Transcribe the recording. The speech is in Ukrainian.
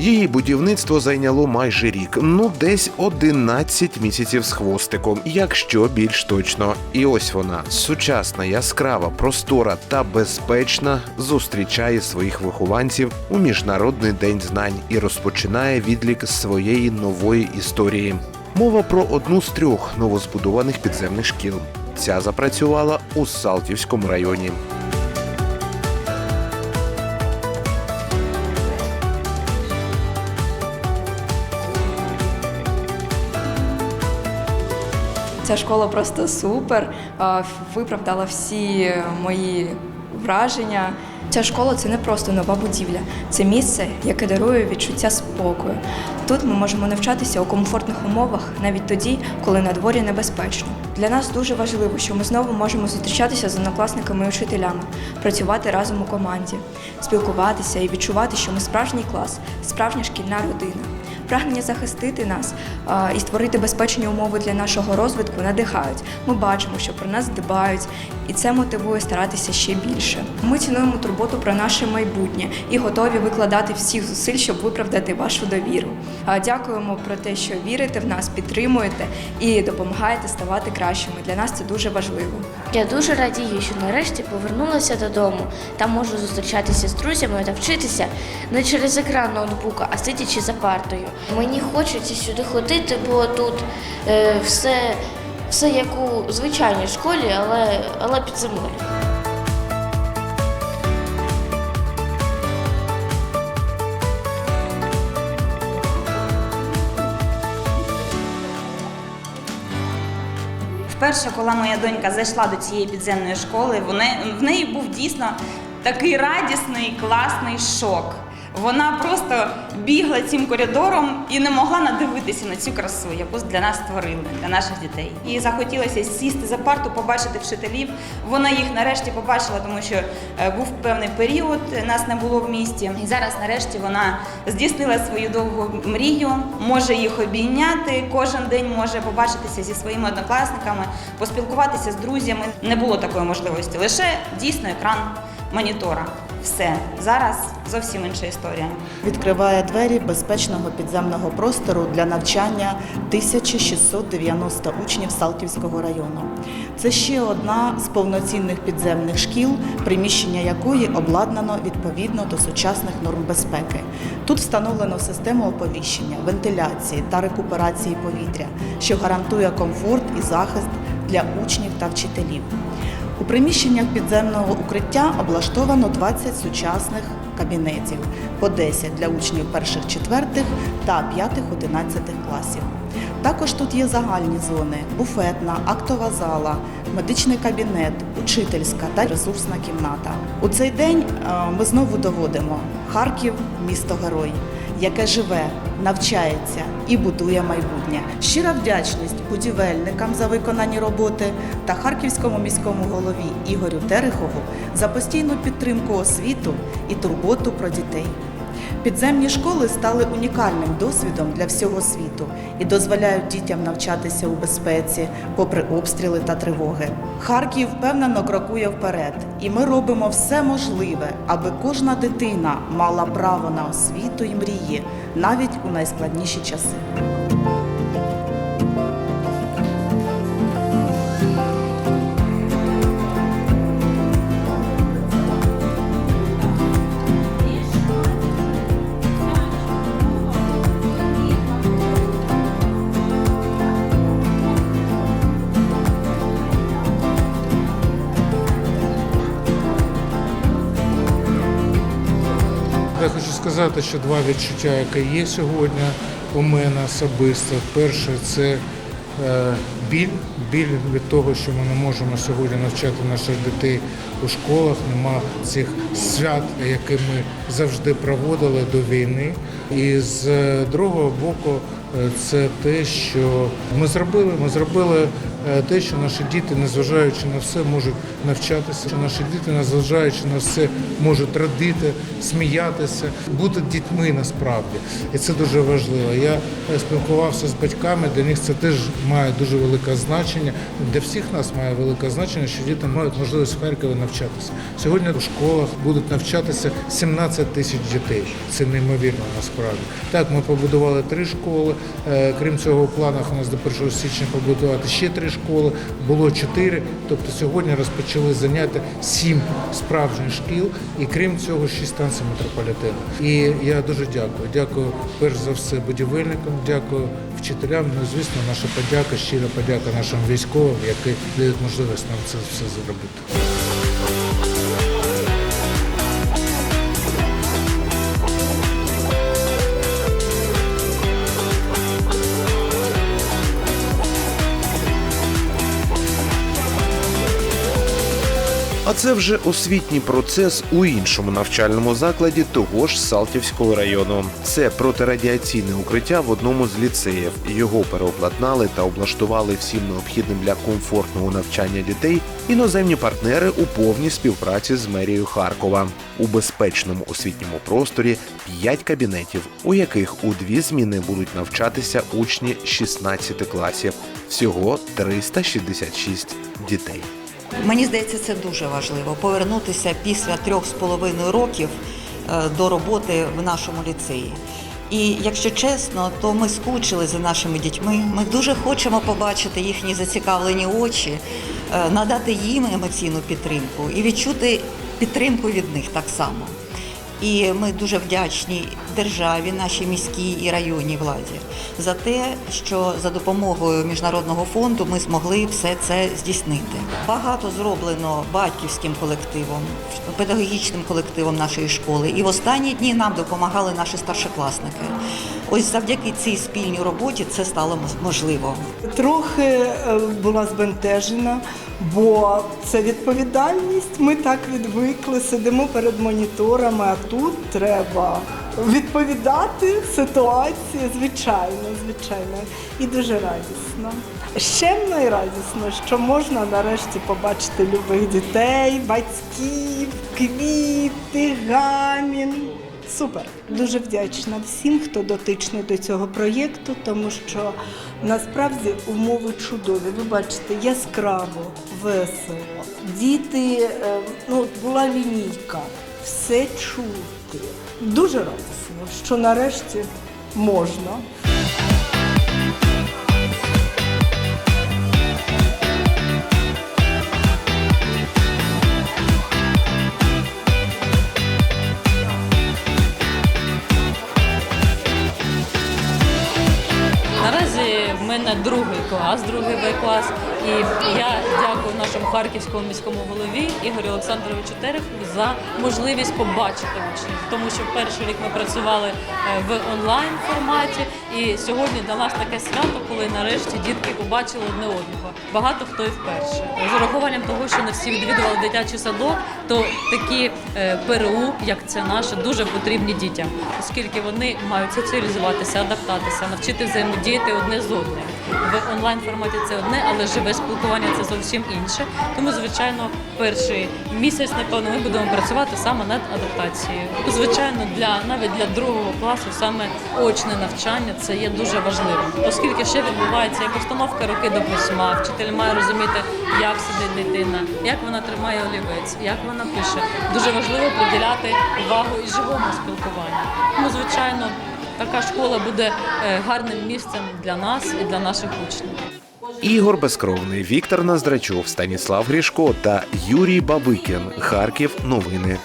Її будівництво зайняло майже рік, ну десь 11 місяців з хвостиком, якщо більш точно. І ось вона сучасна, яскрава, простора та безпечна зустрічає своїх вихованців у міжнародний день знань і розпочинає відлік своєї нової історії. Мова про одну з трьох новозбудованих підземних шкіл. Ця запрацювала у Салтівському районі. Ця школа просто супер, виправдала всі мої враження. Ця школа це не просто нова будівля, це місце, яке дарує відчуття спокою. Тут ми можемо навчатися у комфортних умовах навіть тоді, коли на дворі небезпечно. Для нас дуже важливо, що ми знову можемо зустрічатися з однокласниками і учителями, працювати разом у команді, спілкуватися і відчувати, що ми справжній клас, справжня шкільна родина. Прагнення захистити нас і створити безпечні умови для нашого розвитку надихають. Ми бачимо, що про нас дбають, і це мотивує старатися ще більше. Ми цінуємо турботу про наше майбутнє і готові викладати всіх зусиль, щоб виправдати вашу довіру. Дякуємо про те, що вірите в нас, підтримуєте і допомагаєте ставати кращими. Для нас це дуже важливо. Я дуже радію, що нарешті повернулася додому та можу зустрічатися з друзями та вчитися не через екран ноутбука, а сидячи за партою. Мені хочеться сюди ходити, бо тут е, все, все як у звичайній школі, але, але під землею. Вперше, коли моя донька зайшла до цієї підземної школи, в неї, в неї був дійсно такий радісний, класний шок. Вона просто бігла цим коридором і не могла надивитися на цю красу, яку для нас створили, для наших дітей. Їй захотілося сісти за парту, побачити вчителів. Вона їх нарешті побачила, тому що е, був певний період, нас не було в місті. І зараз, нарешті, вона здійснила свою довгу мрію, може їх обійняти. Кожен день може побачитися зі своїми однокласниками, поспілкуватися з друзями. Не було такої можливості, лише дійсно екран монітора. Все зараз зовсім інша історія. відкриває двері безпечного підземного простору для навчання 1690 учнів Салтівського району. Це ще одна з повноцінних підземних шкіл, приміщення якої обладнано відповідно до сучасних норм безпеки. Тут встановлено систему оповіщення, вентиляції та рекуперації повітря, що гарантує комфорт і захист для учнів та вчителів. У приміщеннях підземного укриття облаштовано 20 сучасних кабінетів, по 10 для учнів перших четвертих та п'ятих одинадцятих класів. Також тут є загальні зони: буфетна, актова зала, медичний кабінет, учительська та ресурсна кімната. У цей день е, ми знову доводимо Харків місто герой, яке живе, навчається і будує майбутнє. Щира вдячність будівельникам за виконані роботи та харківському міському голові Ігорю Терехову за постійну підтримку освіту і турботу про дітей. Підземні школи стали унікальним досвідом для всього світу і дозволяють дітям навчатися у безпеці, попри обстріли та тривоги. Харків впевнено крокує вперед, і ми робимо все можливе, аби кожна дитина мала право на освіту і мрії навіть у найскладніші часи. Я хочу сказати, що два відчуття, які є сьогодні у мене особисто. Перше це е, біль, біль від того, що ми не можемо сьогодні навчати наших дітей у школах. Нема цих свят, які ми завжди проводили до війни. І з е, другого боку, е, це те, що ми зробили. Ми зробили е, те, що наші діти, незважаючи на все, можуть навчатися, що наші діти, незважаючи на все, можуть радити, сміятися, бути дітьми насправді. І це дуже важливо. Я спілкувався з батьками, для них це теж має дуже велике значення. Для всіх нас має велике значення, що діти мають можливість в Харкові навчатися. Сьогодні у школах будуть навчатися 17 тисяч дітей. Це неймовірно насправді. Так, ми побудували три школи. Е, Крім цього, у планах у нас до 1 січня побудувати ще три школи. Було чотири. Тобто сьогодні розпочали заняття сім справжніх шкіл, і крім цього, шість станцій метрополітену. І я дуже дякую. Дякую перш за все будівельникам, дякую вчителям. Ну, звісно, наша подяка, щира подяка нашим військовим, які дають можливість нам це все зробити. А це вже освітній процес у іншому навчальному закладі того ж Салтівського району. Це протирадіаційне укриття в одному з ліцеїв. Його переобладнали та облаштували всім необхідним для комфортного навчання дітей іноземні партнери у повній співпраці з мерією Харкова. У безпечному освітньому просторі п'ять кабінетів, у яких у дві зміни будуть навчатися учні 16 класів. Всього 366 дітей. Мені здається, це дуже важливо повернутися після трьох з половиною років е, до роботи в нашому ліцеї. І якщо чесно, то ми скучили за нашими дітьми. Ми дуже хочемо побачити їхні зацікавлені очі, е, надати їм емоційну підтримку і відчути підтримку від них так само. І ми дуже вдячні державі, нашій міській і районній владі за те, що за допомогою міжнародного фонду ми змогли все це здійснити. Багато зроблено батьківським колективом, педагогічним колективом нашої школи. І в останні дні нам допомагали наші старшокласники. Ось завдяки цій спільній роботі це стало можливо. Трохи е, була збентежена, бо це відповідальність. Ми так відвикли, сидимо перед моніторами, тут треба відповідати ситуації, звичайно, звичайно, і дуже радісно. Щемно і радісно, що можна нарешті побачити любих дітей, батьків, квіти, гамін. Супер, дуже вдячна всім, хто дотичний до цього проєкту, тому що насправді умови чудові. Ви бачите, яскраво, весело. Діти, е, ну була лінійка, все чути. Дуже радісно, що нарешті можна. Наразі в мене другий клас, другий В клас, і я дякую нашому харківському міському голові Ігорю Олександровичу Терехову за можливість побачити учнів, тому що перший рік ми працювали е, в онлайн форматі, і сьогодні нас таке свято, коли нарешті дітки побачили одне одного. Багато хто і вперше. З урахуванням того, що не всі відвідували дитячий садок, то такі е, ПРУ, як це наше, дуже потрібні дітям, оскільки вони мають соціалізуватися, адаптатися, навчити взаємодіяти одне з одним. В онлайн форматі це одне, але живе спілкування це зовсім інше. Тому, звичайно, перший місяць, напевно, ми будемо працювати саме над адаптацією. Звичайно, для навіть для другого класу саме очне навчання це є дуже важливим, оскільки ще відбувається як установка руки до письма. Вчитель має розуміти, як сидить дитина, як вона тримає олівець, як вона пише. Дуже важливо приділяти увагу і живому спілкуванню. Тому, звичайно, така школа буде е, гарним місцем для нас і для наших учнів. Ігор Безкровний, Віктор Наздрачов, Станіслав Грішко та Юрій Бабикін. Харків. Новини.